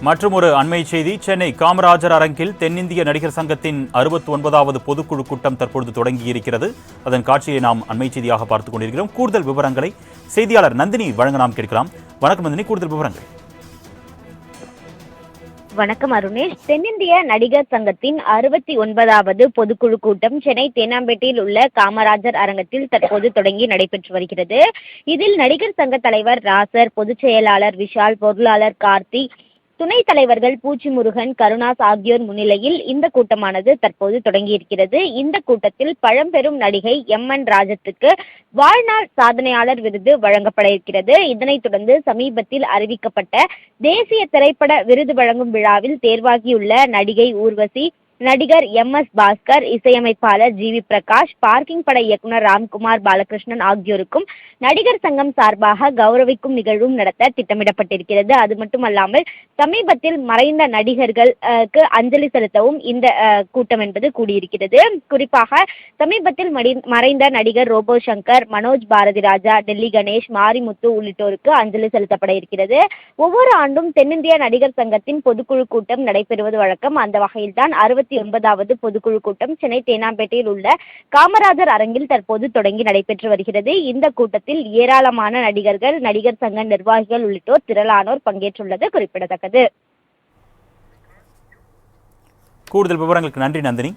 மற்றும் ஒரு அண்மை செய்தி சென்னை காமராஜர் அரங்கில் தென்னிந்திய நடிகர் சங்கத்தின் அறுபத்தி ஒன்பதாவது பொதுக்குழு கூட்டம் தற்பொழுது தொடங்கியிருக்கிறது. அதன் காட்சியை நாம் அண்மை செய்தியாக பார்த்துக் கொண்டிருக்கிறோம். கூடுதல் விவரங்களை செய்தியாளர் நந்தினி வழங்க நாம் கேட்கலாம். வணக்கம் நந்தினி கூடுதல் விவரங்கள். வணக்கம் அருணேஷ். தென்னிந்திய நடிகர் சங்கத்தின் அறுபத்தி ஒன்பதாவது பொதுக்குழு கூட்டம் சென்னை தேனாம்பேட்டையில் உள்ள காமராஜர் அரங்கத்தில் தற்போது தொடங்கி நடைபெற்று வருகிறது. இதில் நடிகர் சங்க தலைவர் ராசர் பொதுச் செயலாளர் விஷால் பொருளாளர் கார்த்தி துணைத் தலைவர்கள் பூச்சி முருகன் கருணாஸ் ஆகியோர் முன்னிலையில் இந்த கூட்டமானது தற்போது தொடங்கியிருக்கிறது. இந்த கூட்டத்தில் பழம்பெரும் நடிகை எம் என் ராஜத்துக்கு வாழ்நாள் சாதனையாளர் விருது வழங்கப்பட இருக்கிறது. இதனைத் தொடர்ந்து சமீபத்தில் அறிவிக்கப்பட்ட தேசிய திரைப்பட விருது வழங்கும் விழாவில் தேர்வாகியுள்ள நடிகை ஊர்வசி நடிகர் எம் எஸ் பாஸ்கர் இசையமைப்பாளர் ஜி வி பிரகாஷ் பார்க்கிங் பட இயக்குனர் ராம்குமார் பாலகிருஷ்ணன் ஆகியோருக்கும் நடிகர் சங்கம் சார்பாக கௌரவிக்கும் நிகழ்வும் நடத்த திட்டமிடப்பட்டிருக்கிறது. அது மட்டுமல்லாமல் சமீபத்தில் மறைந்த நடிகர்களுக்கு அஞ்சலி செலுத்தவும் இந்த கூட்டம் என்பது கூடியிருக்கிறது. குறிப்பாக சமீபத்தில் மறைந்த நடிகர் ரோபோ சங்கர் மனோஜ் பாரதி ராஜா டெல்லி கணேஷ் மாரிமுத்து உள்ளிட்டோருக்கு அஞ்சலி செலுத்தப்பட இருக்கிறது. ஒவ்வொரு ஆண்டும் தென்னிந்திய நடிகர் சங்கத்தின் பொதுக்குழு கூட்டம் நடைபெறுவது வழக்கம். அந்த வகையில்தான் அறுபத்தி ஒன்பதாவது பொதுக்குழு கூட்டம் சென்னை தேனாம்பேட்டையில் உள்ள காமராஜர் அரங்கில் தற்போது தொடங்கி நடைபெற்று வருகிறது. இந்த கூட்டத்தில் ஏராளமான நடிகர்கள் நடிகர் சங்க நிர்வாகிகள் உள்ளிட்டோர் திரளானோர் பங்கேற்றுள்ளது குறிப்பிடத்தக்கது. குறிப்பிடத்தக்கது கூடுதல் விவரங்களுக்கு நன்றி நந்தினி.